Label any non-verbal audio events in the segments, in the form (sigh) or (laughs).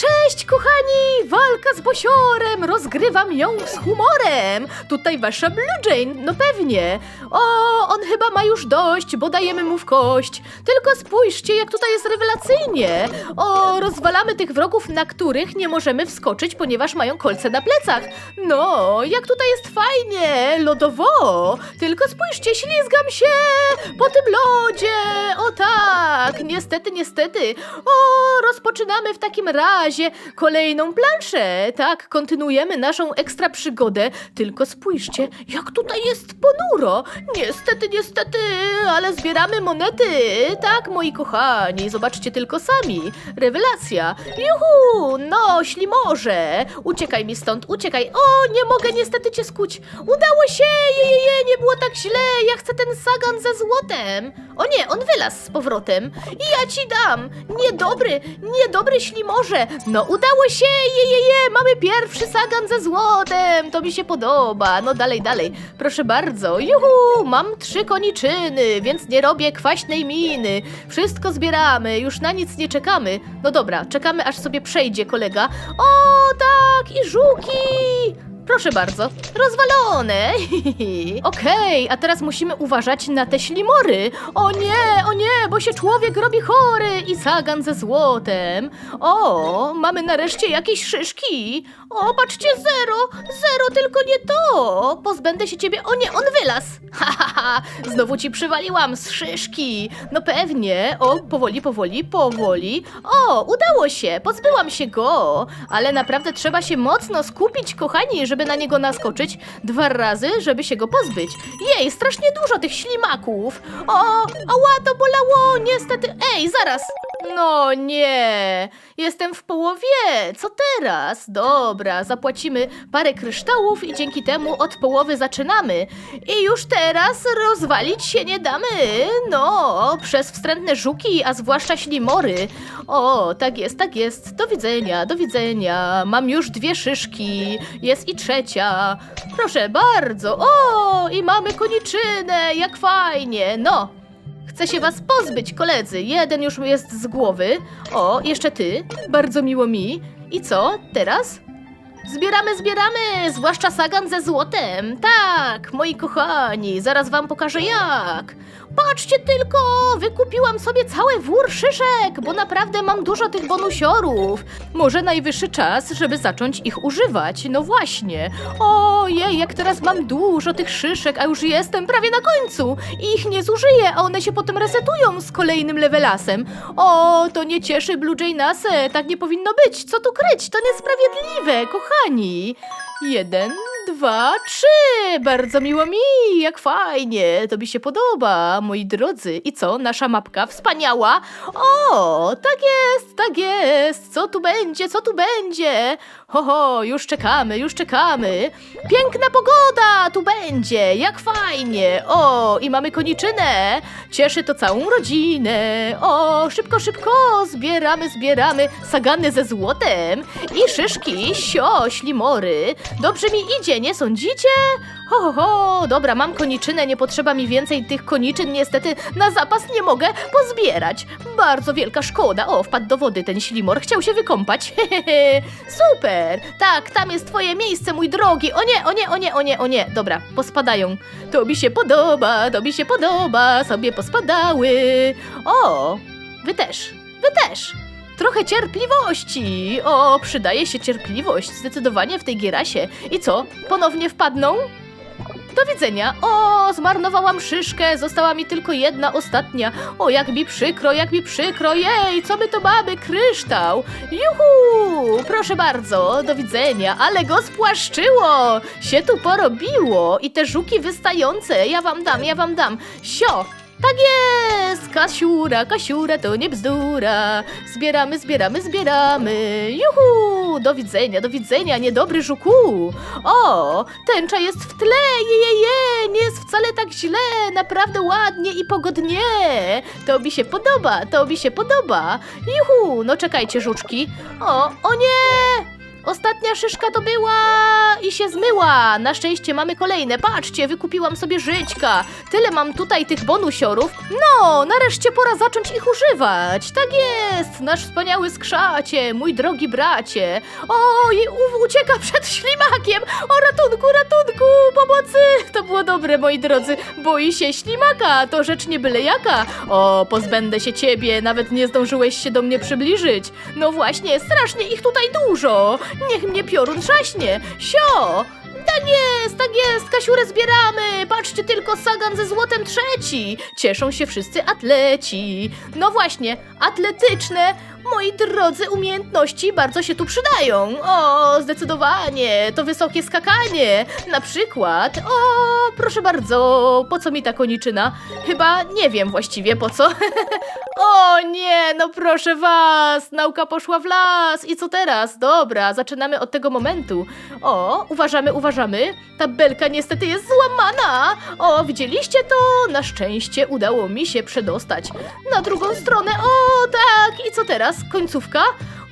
Tschüss! Cześć, kochani! Walka z bosiorem! Rozgrywam ją z humorem! Tutaj wasza Blue Jane, no pewnie. O, on chyba ma już dość, bo dajemy mu w kość. Tylko spójrzcie, jak tutaj jest rewelacyjnie. O, rozwalamy tych wrogów, na których nie możemy wskoczyć, ponieważ mają kolce na plecach. No, jak tutaj jest fajnie, lodowo. Tylko spójrzcie, ślizgam się po tym lodzie. O tak, niestety, niestety. O, rozpoczynamy w takim razie kolejną planszę. Tak, kontynuujemy naszą ekstra przygodę. Tylko spójrzcie, jak tutaj jest ponuro. Niestety, niestety, ale zbieramy monety. Tak, moi kochani, zobaczcie tylko sami. Rewelacja. Juhu, no, ślimorze. Uciekaj mi stąd, uciekaj. O, nie mogę niestety cię skuć. Udało się, je, je, je, nie było tak źle. Ja chcę ten sagan ze złotem. O nie, on wylazł z powrotem. I ja ci dam. Niedobry, niedobry ślimorze. No, udało się, je, je, je. Mamy pierwszy sagan ze złotem. To mi się podoba. No, dalej, dalej. Proszę bardzo. Juhu, mam trzy koniczyny, więc nie robię kwaśnej miny. Wszystko zbieramy, już na nic nie czekamy. No dobra, czekamy aż sobie przejdzie kolega. O, tak, i żuki. Proszę bardzo, rozwalone. (laughs) Okej, a teraz musimy uważać na te ślimory. O nie, o nie, bo się człowiek robi chory i sagan ze złotem. O, mamy nareszcie jakieś szyszki. O, patrzcie, zero, zero, tylko nie to. Pozbędę się ciebie. O nie, on (laughs) ha, znowu ci przywaliłam z szyszki. No pewnie. O, powoli, powoli, powoli. O, udało się, pozbyłam się go. Ale naprawdę trzeba się mocno skupić, kochani, żeby na niego naskoczyć dwa razy, żeby się go pozbyć. Jej, strasznie dużo tych ślimaków. O, ała, to bolało, niestety. Ej, zaraz. No nie, jestem w połowie. Co teraz? Dobra, zapłacimy parę kryształów i dzięki temu od połowy zaczynamy. I już teraz rozwalić się nie damy. No, przez wstrętne żuki, a zwłaszcza ślimory. O, tak jest, tak jest. Do widzenia, do widzenia. Mam już dwie szyszki. Jest i trzecia. Proszę bardzo. O, i mamy koniczynę. Jak fajnie. No, Chcę się was pozbyć, koledzy. Jeden już jest z głowy. O, jeszcze ty. Bardzo miło mi. I co, teraz? Zbieramy, zbieramy! Zwłaszcza sagan ze złotem. Tak, moi kochani, zaraz wam pokażę jak. Patrzcie tylko, wykupiłam sobie cały wór szyszek, bo naprawdę mam dużo tych bonusiorów. Może najwyższy czas, żeby zacząć ich używać. No właśnie. Ojej, jak teraz mam dużo tych szyszek, a już jestem prawie na końcu. I ich nie zużyję, a one się potem resetują z kolejnym levelasem. O, to nie cieszy Blue Jaynasę, tak nie powinno być. Co tu kryć? To niesprawiedliwe, kochani. Jeden, dwa, trzy. Bardzo miło mi, jak fajnie. To mi się podoba, moi drodzy. I co, nasza mapka wspaniała? O, tak jest, tak jest. Co tu będzie, co tu będzie? Ho, ho, już czekamy, już czekamy. Piękna pogoda tu będzie, jak fajnie. O, i mamy koniczynę. Cieszy to całą rodzinę. O, szybko, szybko, zbieramy, zbieramy sagany ze złotem i szyszki, sio, ślimory. Dobrze mi idzie, nie sądzicie? Ho, ho, ho, dobra, mam koniczynę, nie potrzeba mi więcej tych koniczyn, niestety na zapas nie mogę pozbierać. Bardzo wielka szkoda. O, wpadł do wody ten ślimor, chciał się wykąpać. Hehehe, (laughs) super. Tak, tam jest twoje miejsce, mój drogi. O nie, o nie, o nie, o nie, o nie. Dobra, pospadają. To mi się podoba, to mi się podoba, sobie pospadały. O, wy też, wy też. Trochę cierpliwości! O, przydaje się cierpliwość, zdecydowanie w tej gierasie. I co, ponownie wpadną? Do widzenia. O, zmarnowałam szyszkę, została mi tylko jedna ostatnia. O, jak mi przykro, jak mi przykro. Jej, co my to mamy? Kryształ. Juhu! Proszę bardzo, do widzenia. Ale go spłaszczyło. Się tu porobiło. I te żuki wystające. Ja wam dam, ja wam dam. Sio, tak jest! Kasiura, Kasiura, to nie bzdura. Zbieramy, zbieramy, zbieramy. Juhu! Do widzenia, do widzenia, niedobry żuku. O, tęcza jest w tle, je, je. Nie jest wcale tak źle, naprawdę ładnie i pogodnie. To mi się podoba, to mi się podoba. Juhu! No czekajcie, żuczki. O, o nie! Ostatnia szyszka to była i się zmyła. Na szczęście mamy kolejne. Patrzcie, wykupiłam sobie żyćka. Tyle mam tutaj tych bonusiorów. No, nareszcie pora zacząć ich używać. Tak jest, nasz wspaniały skrzacie, mój drogi bracie. O, i ucieka przed ślimakiem. O, ratunku, ratunku, pomocy. To było dobre, moi drodzy. Boi się ślimaka, to rzecz nie byle jaka. O, pozbędę się ciebie, nawet nie zdążyłeś się do mnie przybliżyć. No właśnie, strasznie ich tutaj dużo. Niech mnie piorun trzaśnie. Sio! Tak jest, tak jest, kasiurę zbieramy. Patrzcie tylko, Sagan ze złotem trzeci. Cieszą się wszyscy atleci. No właśnie, atletyczne, moi drodzy, umiejętności bardzo się tu przydają. O, zdecydowanie, to wysokie skakanie. Na przykład, o, proszę bardzo, po co mi ta koniczyna? Chyba nie wiem właściwie po co. (laughs) O nie, no proszę was, nauka poszła w las. I co teraz? Dobra, zaczynamy od tego momentu. O, uważamy, uważamy. Ta belka niestety jest złamana. O, widzieliście to? Na szczęście udało mi się przedostać na drugą stronę. O, tak. I co teraz? Końcówka?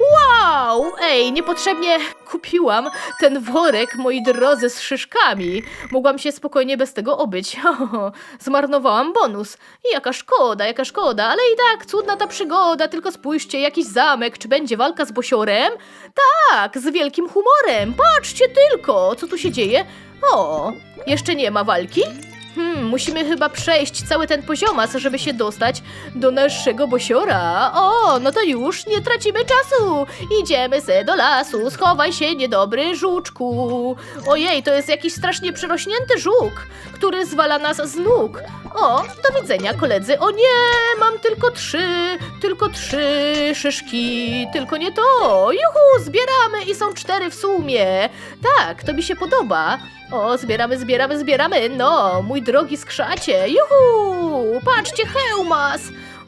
Wow! Ej, niepotrzebnie kupiłam ten worek, moi drodzy, z szyszkami. Mogłam się spokojnie bez tego obyć. (laughs) Zmarnowałam bonus. Jaka szkoda, jaka szkoda, ale i tak cudna ta przygoda. Tylko spójrzcie, jakiś zamek. Czy będzie walka z bosiorem? Tak, z wielkim humorem. Patrzcie tylko, co tu się dzieje. O, jeszcze nie ma walki? Musimy chyba przejść cały ten poziomas, żeby się dostać do naszego bosiora. O, no to już nie tracimy czasu. Idziemy se do lasu, schowaj się, niedobry żuczku. Ojej, to jest jakiś strasznie przerośnięty żuk, który zwala nas z nóg. O, do widzenia, koledzy. O nie, mam tylko trzy, tylko trzy szyszki, tylko nie to. Juhu, zbieramy i są cztery w sumie. Tak, to mi się podoba. O, zbieramy, zbieramy, zbieramy. No, mój drogi skrzacie. Juhu! Patrzcie, hełmas!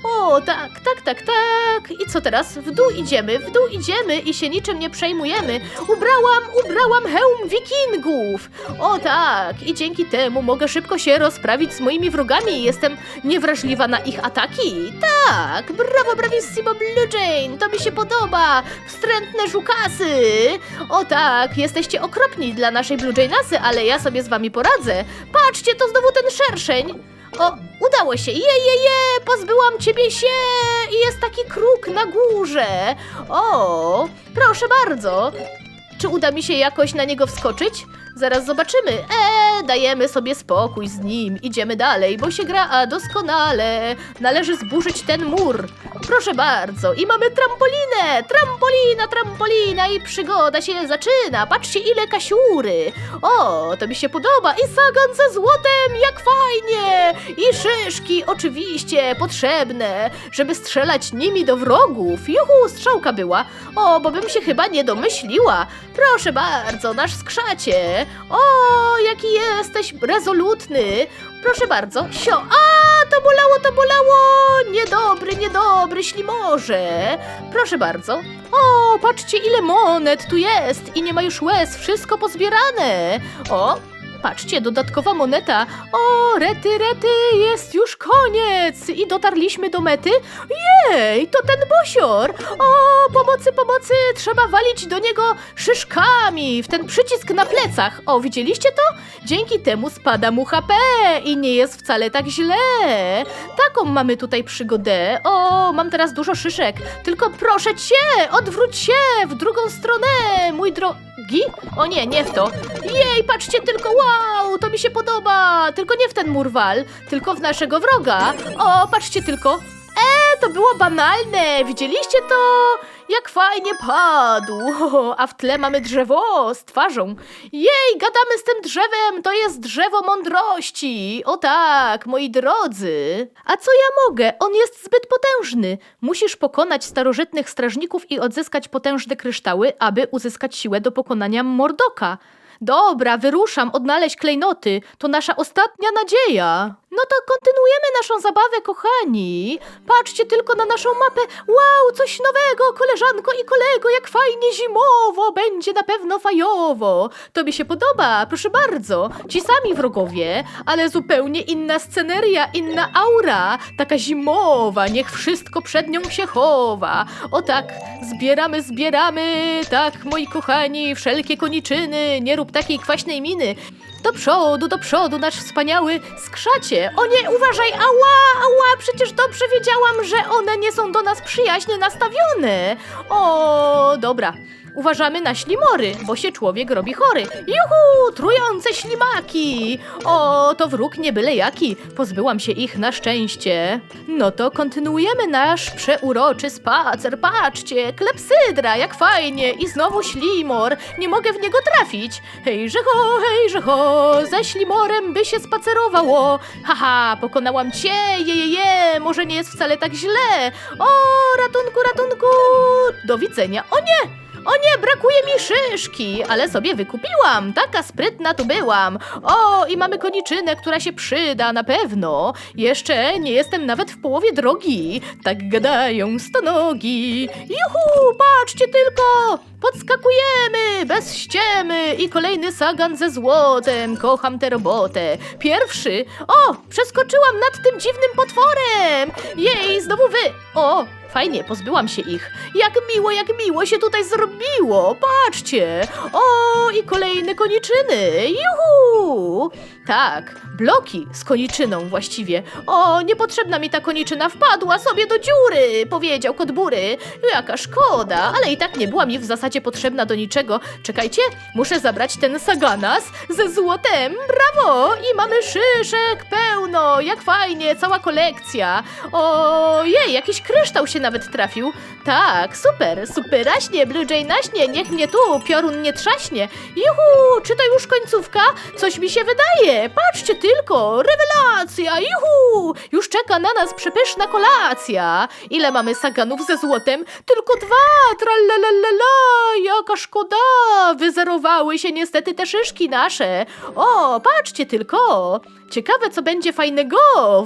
O, tak, tak, tak, tak. I co teraz? W dół idziemy, w dół idziemy i się niczym nie przejmujemy. Ubrałam, ubrałam hełm wikingów. O tak, i dzięki temu mogę szybko się rozprawić z moimi wrogami. Jestem niewrażliwa na ich ataki. Tak, brawo, bravissimo Blue Jane, to mi się podoba. Wstrętne żukasy. O tak, jesteście okropni dla naszej Blue Jane'asy, ale ja sobie z wami poradzę. Patrzcie, to znowu ten szerszeń. O, udało się! Je, je, je! Pozbyłam ciebie się! I jest taki kruk na górze! O, proszę bardzo! Czy uda mi się jakoś na niego wskoczyć? Zaraz zobaczymy. Eee, dajemy sobie spokój z nim. Idziemy dalej, bo się gra a doskonale. Należy zburzyć ten mur. Proszę bardzo. I mamy trampolinę! Trampolina, trampolina i przygoda się zaczyna. Patrzcie ile kasiury. O, to mi się podoba. I sagan ze złotem, jak fajnie! I szyszki oczywiście potrzebne, żeby strzelać nimi do wrogów. Juhu, strzałka była. O, bo bym się chyba nie domyśliła. Proszę bardzo, nasz skrzacie. O, jaki jesteś rezolutny. Proszę bardzo. Sio, a, to bolało, to bolało. Niedobry, niedobry ślimorze. Proszę bardzo. O, patrzcie ile monet tu jest i nie ma już łez, wszystko pozbierane. O, patrzcie, dodatkowa moneta. O, rety, rety, jest już koniec i dotarliśmy do mety. Jej, to ten bosior. O, pomocy, pomocy, trzeba walić do niego szyszkami w ten przycisk na plecach. O, widzieliście to? Dzięki temu spada mu HP i nie jest wcale tak źle. Taką mamy tutaj przygodę. O, mam teraz dużo szyszek. Tylko proszę cię, odwróć się w drugą stronę, mój drogi. O nie, nie w to. Jej, patrzcie tylko, wow, to mi się podoba. Tylko nie w ten murwal, tylko w naszego wroga. O, patrzcie tylko. E, to było banalne. Widzieliście to? Jak fajnie padł. A w tle mamy drzewo z twarzą. Jej, gadamy z tym drzewem. To jest drzewo mądrości. O tak, moi drodzy. A co ja mogę? On jest zbyt potężny. Musisz pokonać starożytnych strażników i odzyskać potężne kryształy, aby uzyskać siłę do pokonania Mordoka. Dobra, wyruszam odnaleźć klejnoty. To nasza ostatnia nadzieja. No to kontynuujemy naszą zabawę, kochani. Patrzcie tylko na naszą mapę. Wow, coś nowego, koleżanko i kolego, jak fajnie zimowo. Będzie na pewno fajowo. To mi się podoba, proszę bardzo. Ci sami wrogowie, ale zupełnie inna sceneria, inna aura. Taka zimowa, niech wszystko przed nią się chowa. O tak, zbieramy, zbieramy. Tak, moi kochani, wszelkie koniczyny. Nie rób takiej kwaśnej miny. Do przodu, do przodu, nasz wspaniały skrzacie. O nie, uważaj, ała, ała, przecież dobrze wiedziałam, że one nie są do nas przyjaźnie nastawione. O, dobra. Uważamy na ślimory, bo się człowiek robi chory. Juhu, trujące ślimaki! O, to wróg nie byle jaki. Pozbyłam się ich na szczęście. No to kontynuujemy nasz przeuroczy spacer. Patrzcie, klepsydra, jak fajnie. I znowu ślimor. Nie mogę w niego trafić. Hejże ho, hejże ho, ze ślimorem by się spacerowało. Haha, pokonałam cię, je, je, je. Może nie jest wcale tak źle. O, ratunku, ratunku. Do widzenia. O nie! O nie, brakuje mi szyszki, ale sobie wykupiłam. Taka sprytna tu byłam. O, i mamy koniczynę, która się przyda na pewno. Jeszcze nie jestem nawet w połowie drogi. Tak gadają stonogi. Juhu, patrzcie tylko! Podskakujemy bez ściemy i kolejny sagan ze złotem. Kocham tę robotę. Pierwszy. O, przeskoczyłam nad tym dziwnym potworem. Jej, znowu wy. O, Fajnie, pozbyłam się ich. Jak miło, jak miło się tutaj zrobiło. Patrzcie. O, i kolejne koniczyny. Juhu! Tak, bloki z koniczyną właściwie. O, niepotrzebna mi ta koniczyna wpadła sobie do dziury, powiedział kot bury. Jaka szkoda, ale i tak nie była mi w zasadzie potrzebna do niczego. Czekajcie, muszę zabrać ten saganas ze złotem. Brawo! I mamy szyszek pełno. Jak fajnie, cała kolekcja. Ojej, jakiś kryształ się nawet trafił. Tak, super, super raśnie, Blue Jay naśnie, niech mnie tu piorun nie trzaśnie. Juhu, czy to już końcówka? Coś mi się wydaje. Patrzcie tylko, rewelacja, juhu! Już czeka na nas przepyszna kolacja. Ile mamy saganów ze złotem? Tylko dwa, tralalala, jaka szkoda. Wyzerowały się niestety te szyszki nasze. O, patrzcie tylko. Ciekawe, co będzie fajnego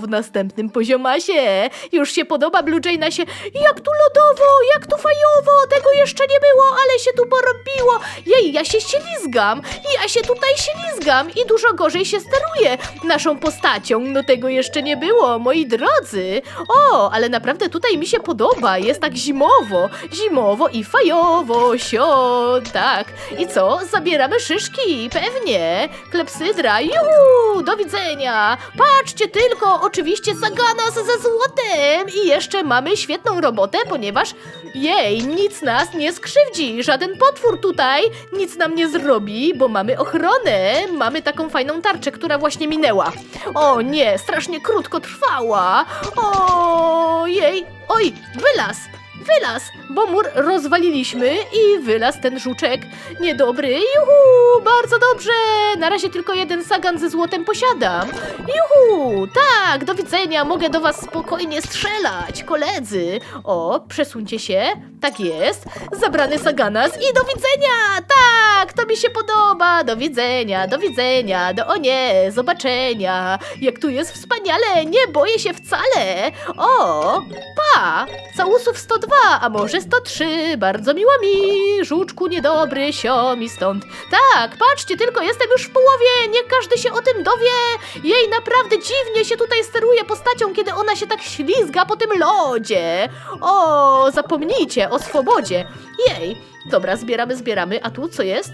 w następnym poziomasie. Już się podoba Blue Jaynasie. Jak tu lodowo, jak tu fajowo, tego jeszcze nie było, ale się tu porobiło. Jej, ja się ślizgam, ja się tutaj ślizgam i dużo gorzej się steruję naszą postacią. No tego jeszcze nie było, moi drodzy. O, ale naprawdę tutaj mi się podoba, jest tak zimowo, zimowo i fajowo, sio, tak. I co, zabieramy szyszki, pewnie. Klepsydra, juhu, do widzenia. Patrzcie tylko, oczywiście Saganas ze złotem i jeszcze mamy świetną robotę, ponieważ jej, nic nas nie skrzywdzi, żaden potwór tutaj nic nam nie zrobi, bo mamy ochronę, mamy taką fajną tarczę, która właśnie minęła. O nie, strasznie krótko trwała. O jej, oj, wylaz. Wylaz, bo mur rozwaliliśmy i wylaz ten żuczek. Niedobry, juhu, bardzo dobrze. Na razie tylko jeden sagan ze złotem posiadam. Juhu, tak, do widzenia, mogę do was spokojnie strzelać, koledzy. O, przesuńcie się, tak jest. Zabrany saganas i do widzenia, tak, mi się podoba. Do widzenia, do widzenia, do o nie, zobaczenia. Jak tu jest wspaniale, nie boję się wcale. O, pa, całusów 102, a może 103, bardzo miło mi, żuczku niedobry, sio mi stąd. Tak, patrzcie, tylko jestem już w połowie, nie każdy się o tym dowie. Jej naprawdę dziwnie się tutaj steruje postacią, kiedy ona się tak ślizga po tym lodzie. O, zapomnijcie o swobodzie. Jej, dobra, zbieramy, zbieramy, a tu co jest?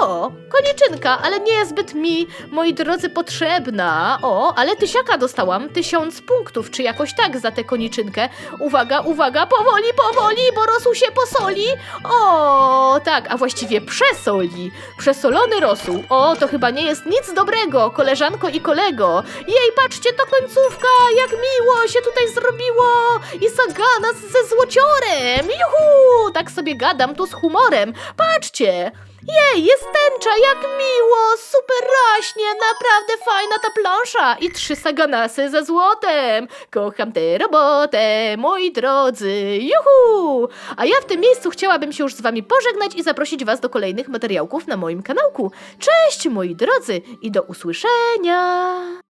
O, koniczynka, ale nie jest zbyt mi, moi drodzy, potrzebna. O, ale tysiaka dostałam, tysiąc punktów, czy jakoś tak za tę koniczynkę. Uwaga, uwaga, powoli, powoli, bo rosół się posoli. O, tak, a właściwie przesoli. Przesolony rosół. O, to chyba nie jest nic dobrego, koleżanko i kolego. Jej, patrzcie, to końcówka, jak miło się tutaj zrobiło. I Saganas ze złociorem. Juhu, tak sobie gadam tu z humorem. Patrzcie. Jej, jest tęcza, jak miło, super raśnie, naprawdę fajna ta plansza i trzy saganasy ze złotem. Kocham tę robotę, moi drodzy, juhu! A ja w tym miejscu chciałabym się już z wami pożegnać i zaprosić was do kolejnych materiałków na moim kanałku. Cześć, moi drodzy, i do usłyszenia!